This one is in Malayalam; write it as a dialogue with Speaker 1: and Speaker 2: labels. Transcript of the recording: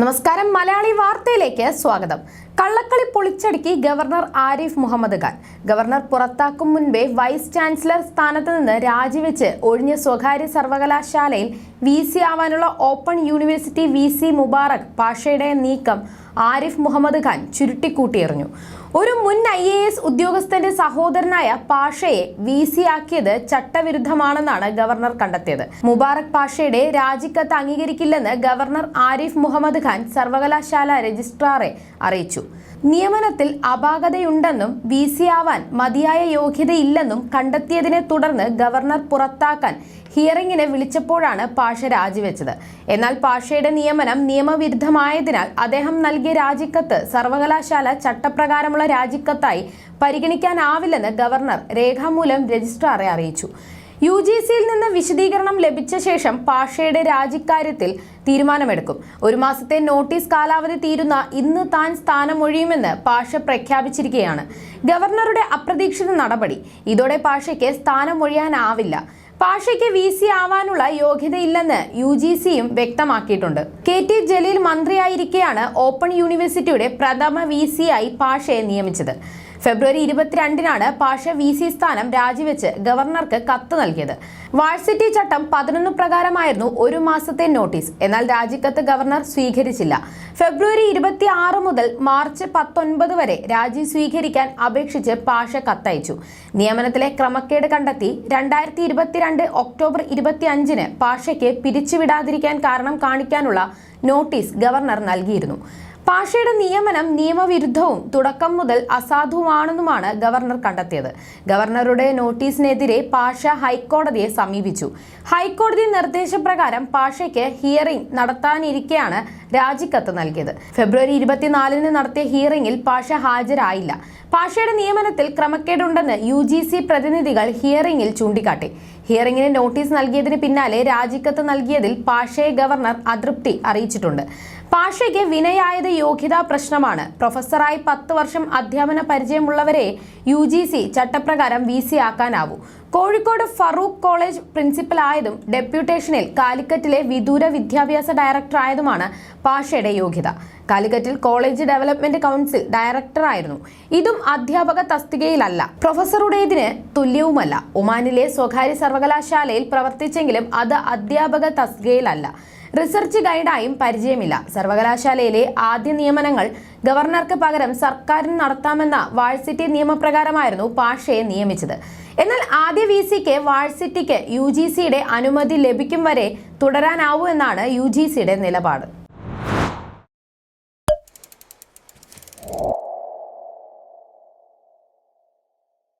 Speaker 1: നമസ്കാരം. മലയാളി വാർത്തയിലേക്ക് സ്വാഗതം. കള്ളക്കളി പൊളിച്ചടുക്കി ഗവർണർ ആരിഫ് മുഹമ്മദ് ഖാൻ. ഗവർണർ പുറത്താക്കും മുൻപേ വൈസ് ചാൻസലർ സ്ഥാനത്ത് നിന്ന് രാജിവെച്ച് ഒഴിഞ്ഞ സ്വകാര്യ സർവകലാശാലയിൽ വി സി ആവാനുള്ള open university V C Mubarak പാഷയുടെ നീക്കം ആരിഫ് മുഹമ്മദ് ഖാൻ ചുരുട്ടിക്കൂട്ടിയെറിഞ്ഞു. ഒരു മുൻ ഐ എ എസ് ഉദ്യോഗസ്ഥന്റെ സഹോദരനായ പാഷയെ വി സി ആക്കിയത് ചട്ടവിരുദ്ധമാണെന്നാണ് ഗവർണർ കണ്ടെത്തിയത്. മുബാറക് പാഷയുടെ രാജിക്കത്ത് അംഗീകരിക്കില്ലെന്ന് ഗവർണർ ആരിഫ് മുഹമ്മദ് ഖാൻ സർവകലാശാല രജിസ്ട്രാറെ അറിയിച്ചു. നിയമനത്തിൽ അപാകതയുണ്ടെന്നും വി സി ആവാൻ മതിയായ യോഗ്യതയില്ലെന്നും കണ്ടെത്തിയതിനെ തുടർന്ന് ഗവർണർ പുറത്താക്കാൻ ഹിയറിംഗിന് വിളിച്ചപ്പോഴാണ് പാഷ രാജിവെച്ചത്. എന്നാൽ പാഷയുടെ നിയമനം നിയമവിരുദ്ധമായതിനാൽ അദ്ദേഹം നൽകിയ രാജിക്കത്ത് സർവകലാശാല ചട്ടപ്രകാരമുള്ള രാജിക്കത്തായി പരിഗണിക്കാനാവില്ലെന്ന് ഗവർണർ രേഖാമൂലം രജിസ്ട്രാറെ അറിയിച്ചു. യു ജി സിയിൽ നിന്ന് വിശദീകരണം ലഭിച്ച ശേഷം പാഷയുടെ രാജിക്കാര്യത്തിൽ തീരുമാനമെടുക്കും. ഒരു മാസത്തെ നോട്ടീസ് കാലാവധി തീരുന്ന ഇന്ന് താൻ സ്ഥാനമൊഴിയുമെന്ന് പാഷ പ്രഖ്യാപിച്ചിരിക്കുകയാണ്. ഗവർണറുടെ അപ്രതീക്ഷിത നടപടി ഇതോടെ പാഷയ്ക്ക് സ്ഥാനമൊഴിയാനാവില്ല. പാഷയ്ക്ക് വി സി ആവാനുള്ള യോഗ്യതയില്ലെന്ന് യു ജി സിയും വ്യക്തമാക്കിയിട്ടുണ്ട്. കെ ടി ജലീൽ മന്ത്രിയായിരിക്കെയാണ് ഓപ്പൺ യൂണിവേഴ്സിറ്റിയുടെ പ്രഥമ വി സിയായി പാഷയെ നിയമിച്ചത്. ഫെബ്രുവരി ഇരുപത്തിരണ്ടിനാണ് പാഷ വി സി സ്ഥാനം രാജിവെച്ച് ഗവർണർക്ക് കത്ത് നൽകിയത്. വാഴ്സിറ്റി ചട്ടം പതിനൊന്ന് പ്രകാരമായിരുന്നു ഒരു മാസത്തെ നോട്ടീസ്. എന്നാൽ രാജിക്കത്ത് ഗവർണർ സ്വീകരിച്ചില്ല. ഫെബ്രുവരി ഇരുപത്തി ആറ് മുതൽ മാർച്ച് പത്തൊൻപത് വരെ രാജി സ്വീകരിക്കാൻ അപേക്ഷിച്ച് പാഷ കത്തയച്ചു. നിയമനത്തിലെ ക്രമക്കേട് കണ്ടെത്തി രണ്ടായിരത്തി ഇരുപത്തിരണ്ട് ഒക്ടോബർ ഇരുപത്തി അഞ്ചിന് പാഷയ്ക്ക് പിരിച്ചുവിടാതിരിക്കാൻ കാരണം കാണിക്കാനുള്ള നോട്ടീസ് ഗവർണർ നൽകിയിരുന്നു. പാഷയുടെ നിയമനം നിയമവിരുദ്ധവും തുടക്കം മുതൽ അസാധുവാണെന്നുമാണ് ഗവർണർ കണ്ടെത്തിയത്. ഗവർണറുടെ നോട്ടീസിനെതിരെ പാഷ ഹൈക്കോടതിയെ സമീപിച്ചു. ഹൈക്കോടതി നിർദ്ദേശപ്രകാരം പാഷയ്ക്ക് ഹിയറിംഗ് നടത്താനിരിക്കെയാണ് രാജിക്കത്ത് നൽകിയത്. ഫെബ്രുവരി ഇരുപത്തിനാലിന് നടത്തിയ ഹിയറിംഗിൽ പാഷ ഹാജരായില്ല. പാഷയുടെ നിയമനത്തിൽ ക്രമക്കേടുണ്ടെന്ന് യു പ്രതിനിധികൾ ഹിയറിംഗിൽ ചൂണ്ടിക്കാട്ടി. ഹിയറിംഗിന് നോട്ടീസ് നൽകിയതിന് പിന്നാലെ രാജിക്കത്ത് നൽകിയതിൽ പാഷയെ ഗവർണർ അതൃപ്തി അറിയിച്ചിട്ടുണ്ട്. പാഷയ്ക്ക് വിനയായത് യോഗ്യതാ പ്രശ്നമാണ്. പ്രൊഫസറായി പത്ത് വർഷം അധ്യാപന പരിചയമുള്ളവരെ യു ജി സി ചട്ടപ്രകാരം വി സി ആക്കാനാവൂ. കോഴിക്കോട് ഫറൂഖ് കോളേജ് പ്രിൻസിപ്പൽ ആയതും ഡെപ്യൂട്ടേഷനിൽ കാലിക്കറ്റിലെ വിദൂര വിദ്യാഭ്യാസ ഡയറക്ടർ ആയതുമാണ് പാഷയുടെ യോഗ്യത. കാലിക്കറ്റിൽ കോളേജ് ഡെവലപ്മെന്റ് കൗൺസിൽ ഡയറക്ടറായിരുന്നു ഇതും അധ്യാപക തസ്തികയിലല്ല. പ്രൊഫസറുടേതിന് തുല്യവുമല്ല. ഒമാനിലെ സ്വകാര്യ സർവകലാശാലയിൽ പ്രവർത്തിച്ചെങ്കിലും അത് അധ്യാപക തസ്തികയിലല്ല. റിസർച്ച് ഗൈഡായും പരിചയമില്ല. സർവകലാശാലയിലെ ആദ്യ നിയമനങ്ങൾ ഗവർണർക്ക് പകരം സർക്കാരിന് നടത്താമെന്ന വാഴ്സിറ്റി നിയമപ്രകാരമായിരുന്നു പാഷയെ നിയമിച്ചത്. എന്നാൽ ആദ്യ വി സിക്ക് വാഴ്സിറ്റിക്ക് യു ജി സിയുടെ അനുമതി ലഭിക്കും വരെ തുടരാനാവൂ എന്നാണ് യു ജി സിയുടെ നിലപാട്.